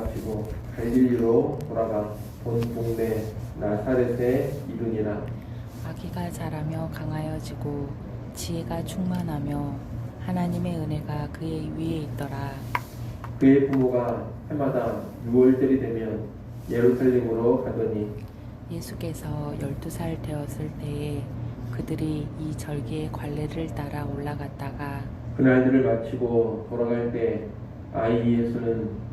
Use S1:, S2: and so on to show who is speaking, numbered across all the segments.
S1: 마치고 갈릴리로 돌아가 본 동네 나사렛에 이르니라
S2: 아기가 자라며 강하여지고 지혜가 충만하며 하나님의 은혜가 그의 위에 있더라.
S1: 그의 부모가 해마다 6월절이 되면 예루살렘으로 가더니
S2: 예수께서 열두 살 되었을 때에 그들이 이 절기의 관례를 따라 올라갔다가
S1: 그날들을 마치고 돌아갈 때 아이 예수는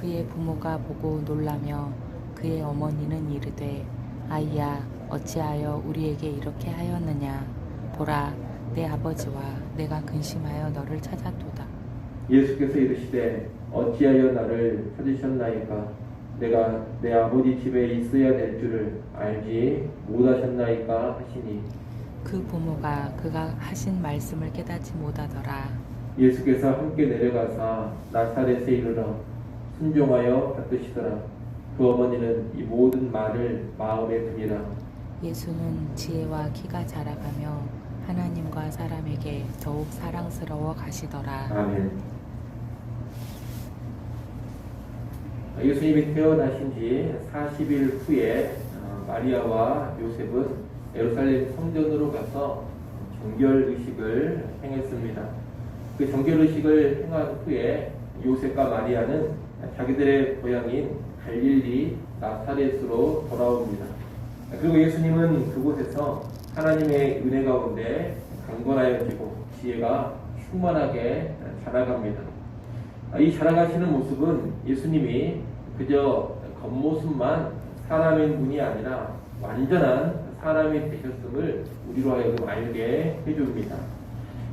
S2: 그의 부모가 보고 놀라며 그의 어머니는 이르되 아이야 어찌하여 우리에게 이렇게 하였느냐? 보라 내 아버지와 내가 근심하여 너를 찾았도다.
S1: 예수께서 이르시되 어찌하여 나를 찾으셨나이까? 내가 내 아버지 집에 있어야 될 줄을 알지 못하셨나이까 하시니.
S2: 그 부모가 그가 하신 말씀을 깨닫지 못하더라.
S1: 예수께서 함께 내려가사 나사렛에 이르러 순종하여 받드시더라. 그 어머니는 이 모든 말을 마음에 두니라.
S2: 예수는 지혜와 키가 자라가며 하나님과 사람에게 더욱 사랑스러워 가시더라.
S1: 아멘. 예수님이 태어나신 지 40일 후에 어, 마리아와 요셉은 예루살렘 성전으로 가서 정결 의식을 행했습니다. 그 정결 의식을 행한 후에 요셉과 마리아는 자기들의 고향인 갈릴리 나사렛으로 돌아옵니다. 그리고 예수님은 그곳에서 하나님의 은혜 가운데 강건하여지고 지혜가 충만하게 자라갑니다. 이 자라가시는 모습은 예수님이 그저 겉모습만 사람인 분이 아니라 완전한 사람이 되셨음을 우리로 하여금 알게 해줍니다.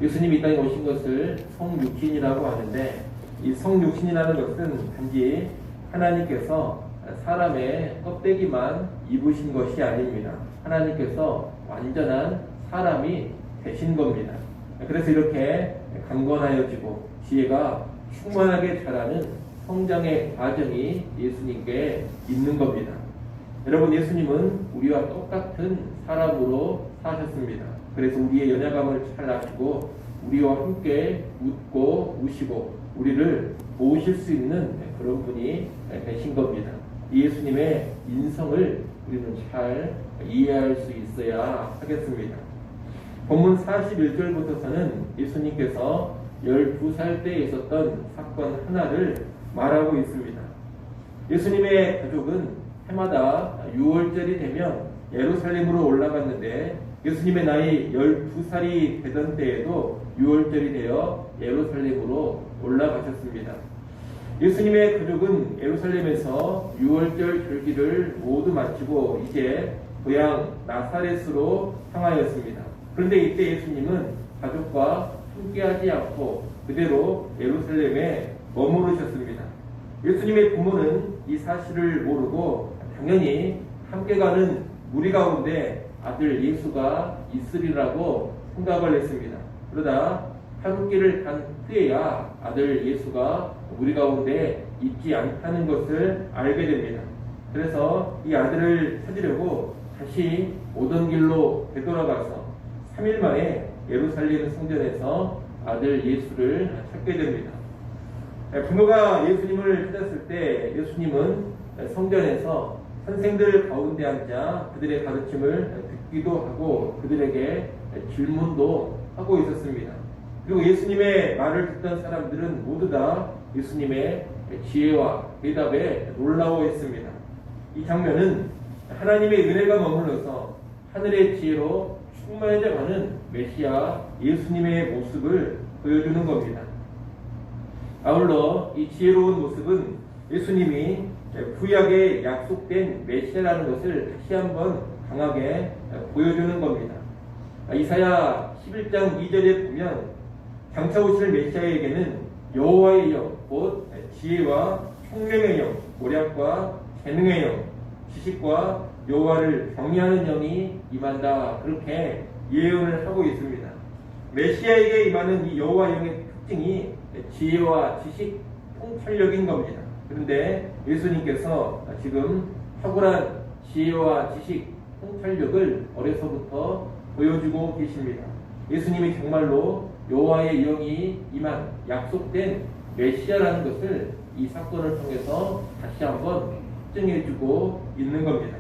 S1: 예수님이 이 땅에 오신 것을 성육신이라고 하는데 이 성육신이라는 것은 단지 하나님께서 사람의 껍데기만 입으신 것이 아닙니다. 하나님께서 완전한 사람이 되신 겁니다. 그래서 이렇게 강건하여지고 지혜가 충만하게 자라는 성장의 과정이 예수님께 있는 겁니다. 여러분 예수님은 우리와 똑같은 사람으로 사셨습니다. 그래서 우리의 연약함을 잘 아시고 우리와 함께 웃고 우시고 우리를 도우실 수 있는 그런 분이 되신 겁니다. 이 예수님의 인성을 우리는 잘 이해할 수 있어야 하겠습니다. 본문 41절부터서는 예수님께서 12살 때 있었던 사건 하나를 말하고 있습니다. 예수님의 가족은 해마다 6월절이 되면 예루살렘으로 올라갔는데 예수님의 나이 12살이 되던 때에도 6월절이 되어 예루살렘으로 올라가셨습니다. 예수님의 가족은 예루살렘에서 6월절 절기를 모두 마치고 이제 고향 나사렛으로 향하였습니다. 그런데 이때 예수님은 가족과 함께하지 않고 그대로 예루살렘에 머무르셨습니다. 예수님의 부모는 이 사실을 모르고 당연히 함께 가는 무리 가운데 아들 예수가 있으리라고 생각을 했습니다. 그러다 하루길을 간 후에야 아들 예수가 우리 가운데 있지 않다는 것을 알게 됩니다. 그래서 이 아들을 찾으려고 다시 오던 길로 되돌아가서 3일 만에 예루살렘 성전에서 아들 예수를 찾게 됩니다. 부모가 예수님을 찾았을 때 예수님은 성전에서 선생들 가운데 앉아 그들의 가르침을 듣기도 하고 그들에게 질문도 하고 있었습니다. 그리고 예수님의 말을 듣던 사람들은 모두 다 예수님의 지혜와 대답에 놀라워했습니다. 이 장면은 하나님의 은혜가 머물러서 하늘의 지혜로 충만해져가는 메시아 예수님의 모습을 보여주는 겁니다. 아울러 이 지혜로운 모습은 예수님이 구약에 약속된 메시아라는 것을 다시 한번 강하게 보여주는 겁니다. 이사야 11장 2절에 보면 장차 오실 메시아에게는 여호와의 영, 곧 지혜와 총명의 영, 모략과 재능의 영, 지식과 여호와를 경외하는 영이 임한다. 그렇게 예언을 하고 있습니다. 메시아에게 임하는 이 여호와 영의 특징이 지혜와 지식, 통찰력인 겁니다. 그런데 예수님께서 지금 탁월한 지혜와 지식, 통찰력을 어려서부터 보여주고 계십니다. 예수님이 정말로 여호와의 영이 임한 약속된 메시아라는 것을 이 사건을 통해서 다시 한번 증해주고 있는 겁니다.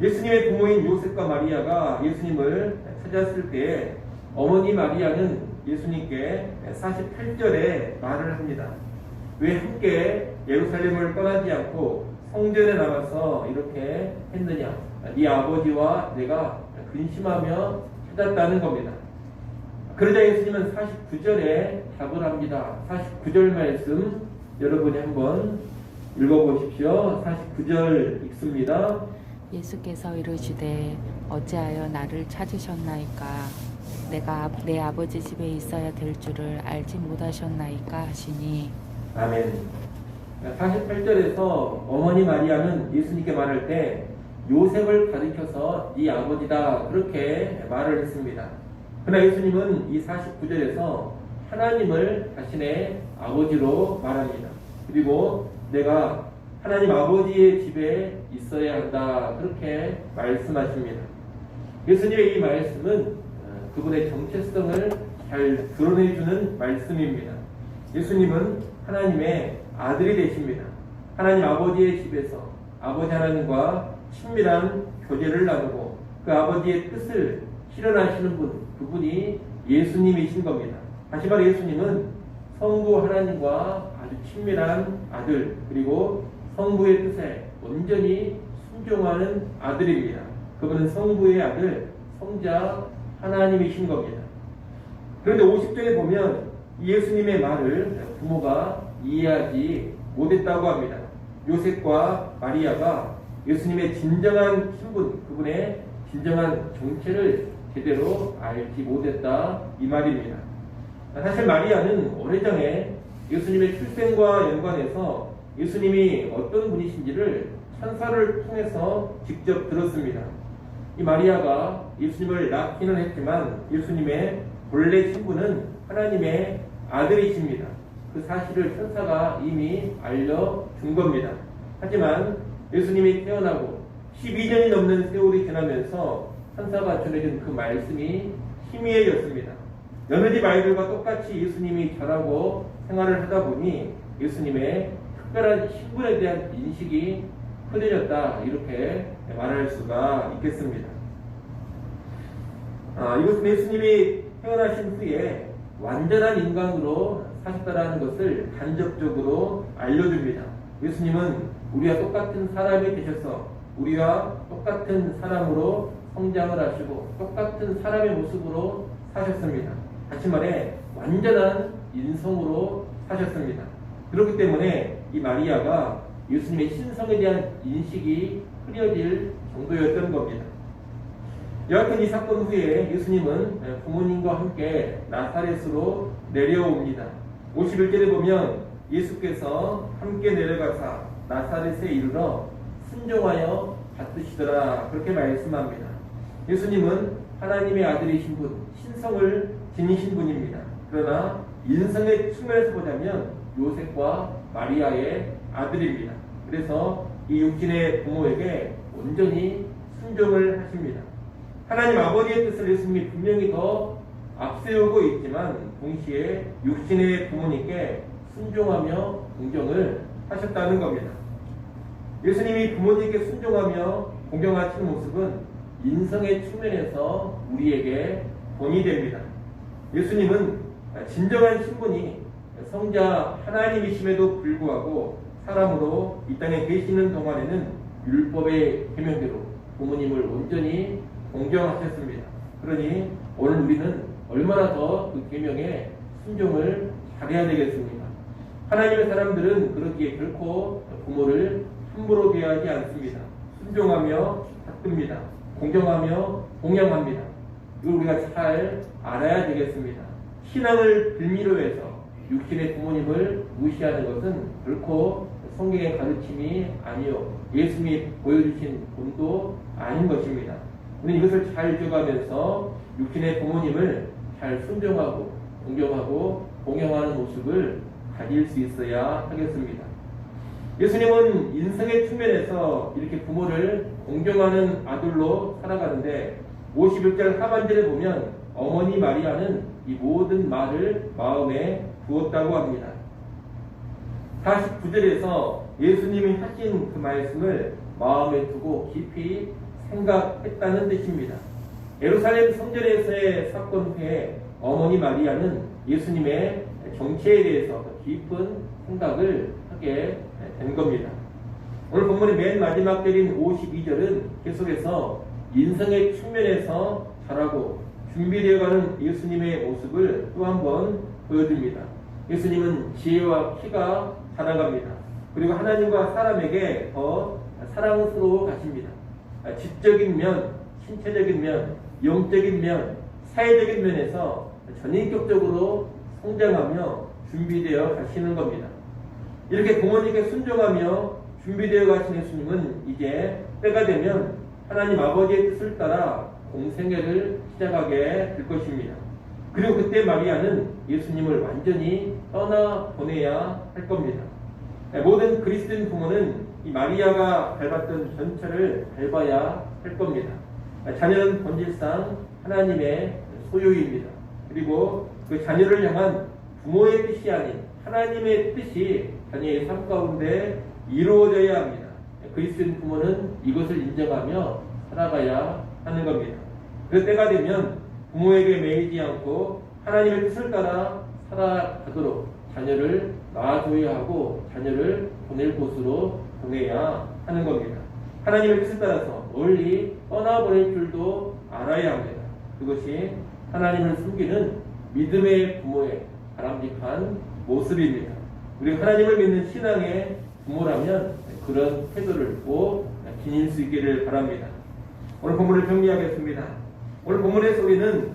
S1: 예수님의 부모인 요셉과 마리아가 예수님을 찾았을 때 어머니 마리아는 예수님께 48절에 말을 합니다. 왜 함께 예루살렘을 떠나지 않고 성전에 남아서 이렇게 했느냐? 네 아버지와 내가 근심하며 찾았다는 겁니다. 그러자 예수님은 49절에 답을 합니다. 49절 말씀 여러분이 한번 읽어보십시오. 49절 읽습니다.
S2: 예수께서 이르시되 어찌하여 나를 찾으셨나이까 내가 내 아버지 집에 있어야 될 줄을 알지 못하셨나이까 하시니
S1: 아멘. 48절에서 어머니 마리아는 예수님께 말할 때 요셉을 가리켜서 네 아버지다 그렇게 말을 했습니다. 그러나 예수님은 이 49절에서 하나님을 자신의 아버지로 말합니다. 그리고 내가 하나님 아버지의 집에 있어야 한다 그렇게 말씀하십니다. 예수님의 이 말씀은 어, 그분의 정체성을 잘 드러내주는 말씀입니다. 예수님은 하나님의 아들이 되십니다. 하나님 아버지의 집에서 아버지 하나님과 친밀한 교제를 나누고 그 아버지의 뜻을 실현하시는 분, 그분이 예수님이신 겁니다. 다시 말해 예수님은 성부 하나님과 아주 친밀한 아들, 그리고 성부의 뜻에 온전히 순종하는 아들입니다. 그분은 성부의 아들, 성자 하나님이신 겁니다. 그런데 50절에 보면 예수님의 말을 부모가 이해하지 못했다고 합니다. 요셉과 마리아가 예수님의 진정한 신분, 그분의 진정한 정체를 제대로 알지 못했다 이 말입니다. 사실 마리아는 오래전에 예수님의 출생과 연관해서 예수님이 어떤 분이신지를 천사를 통해서 직접 들었습니다. 이 마리아가 예수님을 낳기는 했지만 예수님의 본래 신분은 하나님의 아들이십니다. 그 사실을 천사가 이미 알려준 겁니다. 하지만 예수님이 태어나고 12년이 넘는 세월이 지나면서 천사가 전해준 그 말씀이 희미해졌습니다. 여느 집 아이들과 똑같이 예수님이 자라고 생활을 하다 보니 예수님의 특별한 신분에 대한 인식이 흐려졌다 이렇게 말할 수가 있겠습니다. 아, 이것은 예수님이 태어나신 후에 완전한 인간으로 사셨다라는 것을 간접적으로 알려줍니다. 예수님은 우리와 똑같은 사람이 되셔서 우리와 똑같은 사람으로 성장을 하시고 똑같은 사람의 모습으로 사셨습니다. 다시 말해 완전한 인성으로 사셨습니다. 그렇기 때문에 이 마리아가 예수님의 신성에 대한 인식이 흐려질 정도였던 겁니다. 여하튼 이 사건 후에 예수님은 부모님과 함께 나사렛으로 내려옵니다. 51절에 보면 예수께서 함께 내려가사 나사렛에 이르러 순종하여 받으시더라 그렇게 말씀합니다. 예수님은 하나님의 아들이신 분, 신성을 지니신 분입니다. 그러나 인성의 측면에서 보자면 요셉과 마리아의 아들입니다. 그래서 이 육신의 부모에게 온전히 순종을 하십니다. 하나님 아버지의 뜻을 예수님이 분명히 더 앞세우고 있지만 동시에 육신의 부모님께 순종하며 공경을 하셨다는 겁니다. 예수님이 부모님께 순종하며 공경하시는 모습은 인성의 측면에서 우리에게 본이 됩니다. 예수님은 진정한 신분이 성자 하나님이심에도 불구하고 사람으로 이 땅에 계시는 동안에는 율법의 계명대로 부모님을 온전히 공경하셨습니다. 그러니 오늘 우리는 얼마나 더 그 계명에 순종을 잘해야 되겠습니까? 하나님의 사람들은 그렇기에 결코 부모를 함부로 대하지 않습니다. 순종하며 받듭니다. 공경하며 공양합니다. 이걸 우리가 잘 알아야 되겠습니다. 신앙을 빌미로 해서 육신의 부모님을 무시하는 것은 결코 성경의 가르침이 아니요 예수님이 보여주신 본도 아닌 것입니다. 우리는 이것을 잘 읽어가면서 육신의 부모님을 잘 순종하고 존경하고 공경하는 모습을 가질 수 있어야 하겠습니다. 예수님은 인생의 측면에서 이렇게 부모를 공경하는 아들로 살아가는데 51절 하반절에 보면 어머니 마리아는 이 모든 말을 마음에 두었다고 합니다. 49절에서 예수님이 하신 그 말씀을 마음에 두고 깊이 생각했다는 뜻입니다. 예루살렘 성전에서의 사건 후에 어머니 마리아는 예수님의 정체에 대해서 더 깊은 생각을 하게 된 겁니다. 오늘 본문의 맨 마지막 절인 52절은 계속해서 인성의 측면에서 자라고 준비되어가는 예수님의 모습을 또 한 번 보여줍니다. 예수님은 지혜와 키가 자라갑니다. 그리고 하나님과 사람에게 더 사랑스러워 가십니다. 지적인 면, 신체적인 면, 영적인 면, 사회적인 면에서 전인격적으로 성장하며 준비되어 가시는 겁니다. 이렇게 부모님께 순종하며 준비되어 가신 예수님은 이제 때가 되면 하나님 아버지의 뜻을 따라 공생애를 시작하게 될 것입니다. 그리고 그때 마리아는 예수님을 완전히 떠나 보내야 할 겁니다. 모든 그리스도인 부모는 이 마리아가 밟았던 전철을 밟아야 할 겁니다. 자녀는 본질상 하나님의 소유입니다. 그리고 그 자녀를 향한 부모의 뜻이 아닌 하나님의 뜻이 자녀의 삶 가운데 이루어져야 합니다. 그리스도인 부모는 이것을 인정하며 살아가야 하는 겁니다. 그 때가 되면 부모에게 매이지 않고 하나님의 뜻을 따라 살아가도록 자녀를 낳아줘야 하고 자녀를 보낼 곳으로 보내야 하는 겁니다. 하나님의 뜻을 따라서 멀리 떠나보낼 줄도 알아야 합니다. 그것이 하나님을 숨기는 믿음의 부모의 바람직한 모습입니다. 우리 하나님을 믿는 신앙의 부모라면 그런 태도를 꼭 지닐 수 있기를 바랍니다. 오늘 본문을 정리하겠습니다. 오늘 본문에서 우리는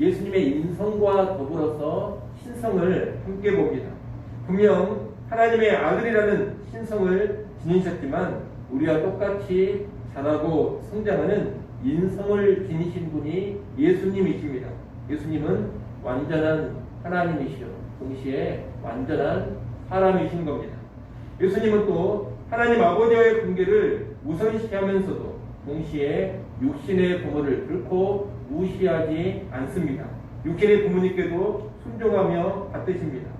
S1: 예수님의 인성과 더불어서 신성을 함께 봅니다. 분명 하나님의 아들이라는 신성을 지니셨지만 우리와 똑같이 자라고 성장하는 인성을 지니신 분이 예수님이십니다. 예수님은 완전한 하나님이시요 동시에 완전한 사람이신 겁니다. 예수님은 또 하나님 아버지와의 관계를 우선시하면서도 동시에 육신의 부모를 결코 무시하지 않습니다. 육신의 부모님께도 순종하며 받드십니다.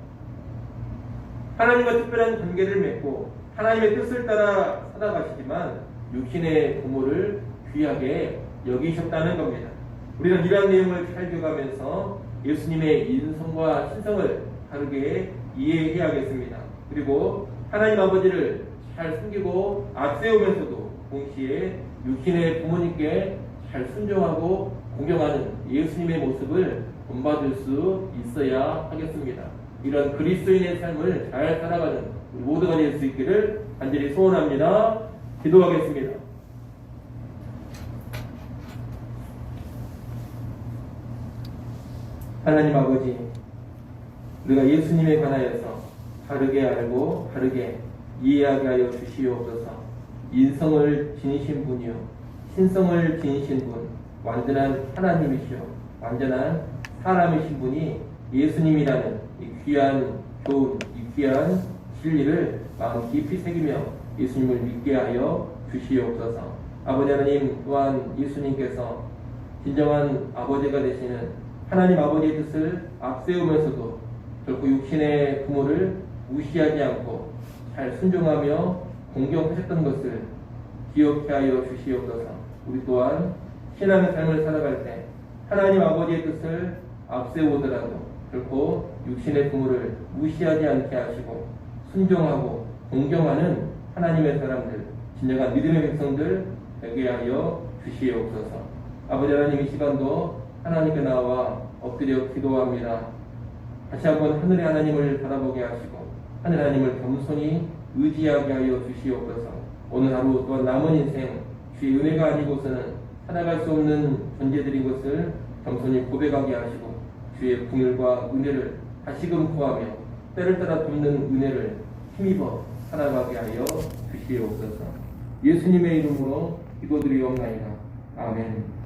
S1: 하나님과 특별한 관계를 맺고 하나님의 뜻을 따라 살아가시지만 육신의 부모를 귀하게 여기셨다는 겁니다. 우리는 이러한 내용을 잘 기억하면서 예수님의 인성과 신성을 다르게 이해해야겠습니다. 그리고 하나님 아버지를 잘 숨기고 앞세우면서도 동시에 육신의 부모님께 잘 순종하고 공경하는 예수님의 모습을 본받을 수 있어야 하겠습니다. 이런 그리스도인의 삶을 잘 살아가는 우리 모두가 될 수 있기를 간절히 소원합니다. 기도하겠습니다. 하나님 아버지, 우리가 예수님에 관하여서 바르게 알고 바르게 이해하게 하여 주시옵소서. 인성을 지니신 분이요, 신성을 지니신 분, 완전한 하나님이시요, 완전한 사람이신 분이 예수님이라는 이 귀한 교훈, 이 귀한 진리를 마음 깊이 새기며 예수님을 믿게 하여 주시옵소서. 아버지 하나님 또한 예수님께서 진정한 아버지가 되시는 하나님 아버지의 뜻을 앞세우면서도 결코 육신의 부모를 무시하지 않고 잘 순종하며 공경하셨던 것을 기억해 하여 주시옵소서. 우리 또한 신앙의 삶을 살아갈 때 하나님 아버지의 뜻을 앞세우더라도 결코 육신의 부모를 무시하지 않게 하시고 순종하고 공경하는 하나님의 사람들, 진정한 믿음의 백성들 되게 하여 주시옵소서. 아버지 하나님 이 시간도 하나님께 나와 엎드려 기도합니다. 다시 한번 하늘의 하나님을 바라보게 하시고 하늘 하나님을 겸손히 의지하게 하여 주시옵소서. 오늘 하루 또한 남은 인생 주의 은혜가 아니고서는 살아갈 수 없는 존재들인 것을 겸손히 고백하게 하시고 주의 궁율과 은혜를 다시금 구하며 때를 따라 돕는 은혜를 힘입어 살아가게 하여 주시옵소서. 예수님의 이름으로 기도드리옵나이다. 아멘.